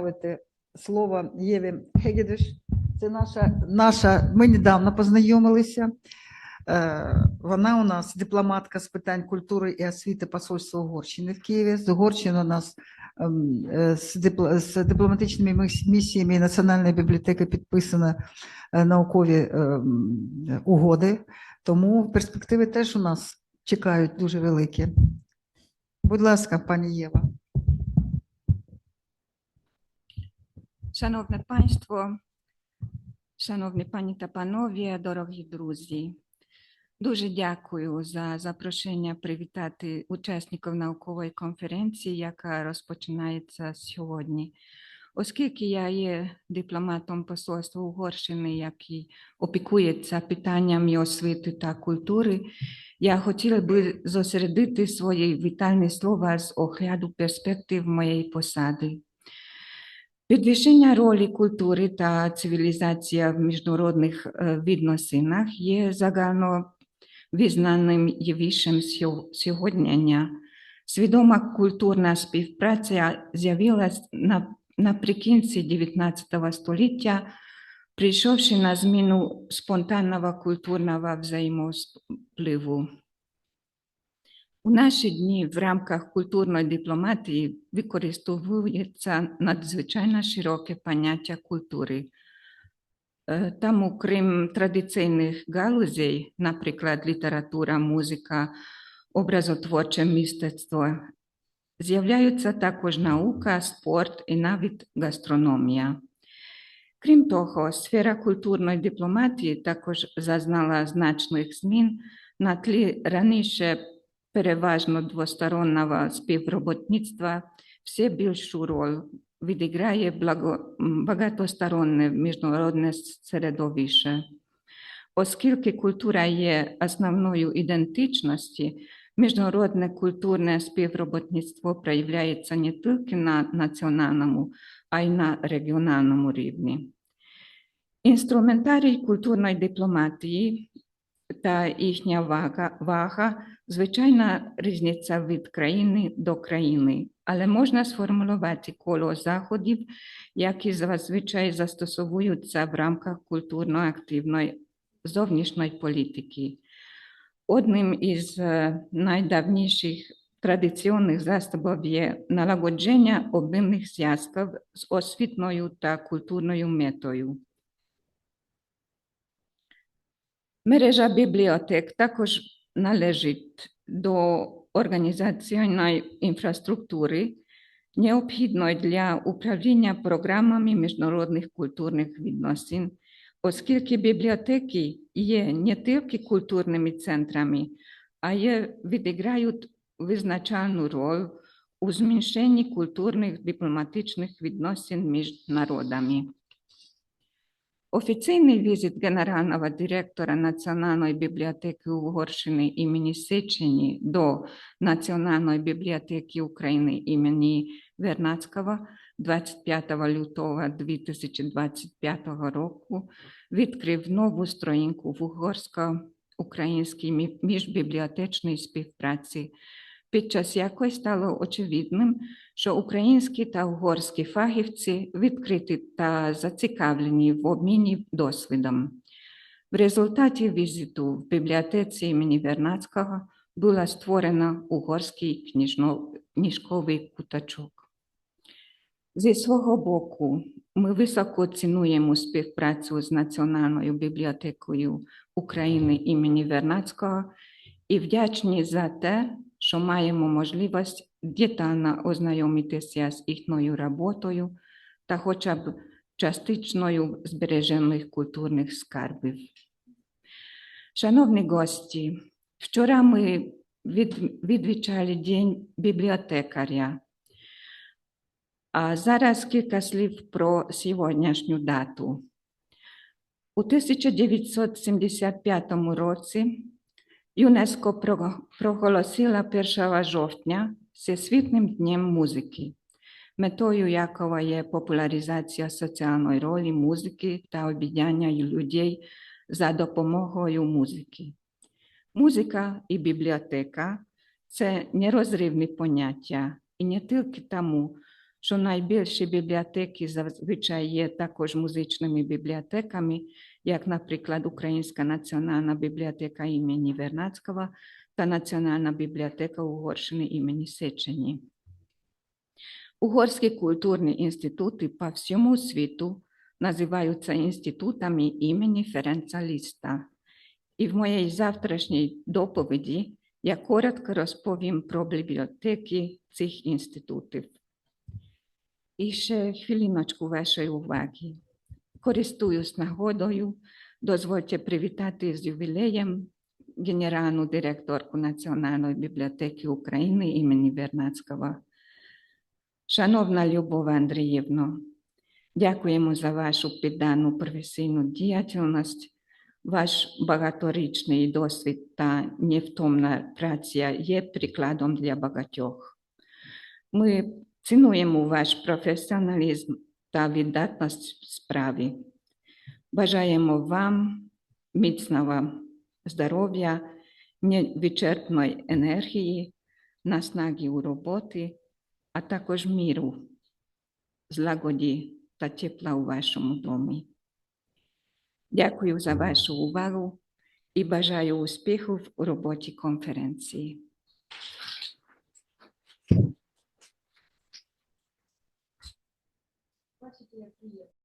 ставити слово Єві Гегедиш. Це наша, наша, ми недавно познайомилися. Е, Вона у нас дипломатка з питань культури і освіти посольства Угорщини в Києві. З Угорщини у нас ем, е, з, дипломатичними міс- місіями Національної бібліотеки підписано е, наукові ем, угоди. Тому перспективи теж у нас чекають дуже великі. Будь ласка, пані Єва. Шановне панство, шановні пані та панові, дорогі друзі, дуже дякую за запрошення привітати учасників наукової конференції, яка розпочинається сьогодні. Оскільки я є дипломатом посольства Угорщини, який опікується питаннями освіти та культури, я хотіла би зосередити свої вітальні слова з огляду перспектив моєї посади. Підвищення ролі культури та цивілізація в міжнародних е, відносинах є загально визнаним явищем сьо- сьогодення. Свідома культурна співпраця з'явилась на, наприкінці 19 століття, прийшовши на зміну спонтанного культурного взаємовпливу. У наші дні в рамках культурної дипломатії використовується надзвичайно широке поняття культури. Е, Тому, крім традиційних галузей, наприклад, література, музика, образотворче мистецтво, з'являються також наука, спорт і навіть гастрономія. Крім того, сфера культурної дипломатії також зазнала значних змін на тлі раніше переважно двостороннього співробітництва все більшу роль відіграє благо, багатосторонне міжнародне середовище. Оскільки культура є основною ідентичності, міжнародне культурне співробітництво проявляється не тільки на національному, а й на регіональному рівні. Інструментарій культурної дипломатії та їхня вага, вага звичайно різниця від країни до країни, але можна сформулювати коло заходів, які зазвичай застосовуються в рамках культурно-активної зовнішньої політики. Одним із е, найдавніших традиційних засобів є налагодження обмінних зв'язків з освітною та культурною метою. Мережа бібліотек також належить до організаційної інфраструктури, необхідної для управління програмами міжнародних культурних відносин, оскільки бібліотеки є не тільки культурними центрами, а є відіграють визначальну роль у зміщенні культурних дипломатичних відносин між народами. Офіційний візит генерального директора Національної бібліотеки Угорщини імені Сечені до Національної бібліотеки України імені Вернадського 25 лютого 2025 року відкрив нову сторінку в угорсько-українській мі- міжбібліотечній співпраці, під час якої стало очевидним, що українські та угорські фахівці відкриті та зацікавлені в обміні досвідом. В результаті візиту в бібліотеці імені Вернадського була створена угорський книжковий куточок. Зі свого боку, ми високо цінуємо співпрацю з Національною бібліотекою України імені Вернадського і вдячні за те, що маємо можливість детально ознайомитися з їхньою роботою та хоча б частичною збережених культурних скарбів. Шановні гості, вчора ми від, відвічали День бібліотекаря. А зараз кілька слів про сьогоднішню дату. У 1975 році ЮНЕСКО проголосила 1 жовтня Всесвітнім днем музики, метою якого є популяризація соціальної ролі музики та об'єднання людей за допомогою музики. Музика і бібліотека це нерозривні поняття, і не тільки тому, що найбільші бібліотеки зазвичай є також музичними бібліотеками, як, наприклад, Українська національна бібліотека імені Вернадського та Національна бібліотека Угорщини імені Сечені. Угорські культурні інститути по всьому світу називаються інститутами імені Ференца Ліста. І в моїй завтрашній доповіді я коротко розповім про бібліотеки цих інститутів. І ще хвилиночку вашої уваги. Користуюсь нагодою, дозвольте привітати з ювілеєм генеральну директорку Національної бібліотеки України імені Вернадського. Шановна Любов Андріївно, дякуємо за вашу піддану професійну діяльність. Ваш багаторічний досвід та невтомна праця є прикладом для багатьох. Ми цінуємо ваш професіоналізм та віддатність в справі. Бажаємо вам міцного здоров'я, невичерпної енергії, наснаги у роботі, а також міру, злагоді та тепла у вашому домі. Дякую за вашу увагу і бажаю успіхів у роботі конференції. 也可以